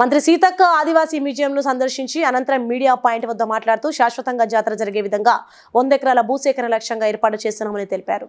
మంత్రి సీతక్క ఆదివాసీ మ్యూజియంను సందర్శించి అనంతరం మీడియా పాయింట్ వద్ద మాట్లాడుతూ శాశ్వతంగా జాతర జరిగే విధంగా వంద ఎకరాల భూసేకరణ లక్ష్యంగా ఏర్పాటు చేస్తున్నామని తెలిపారు.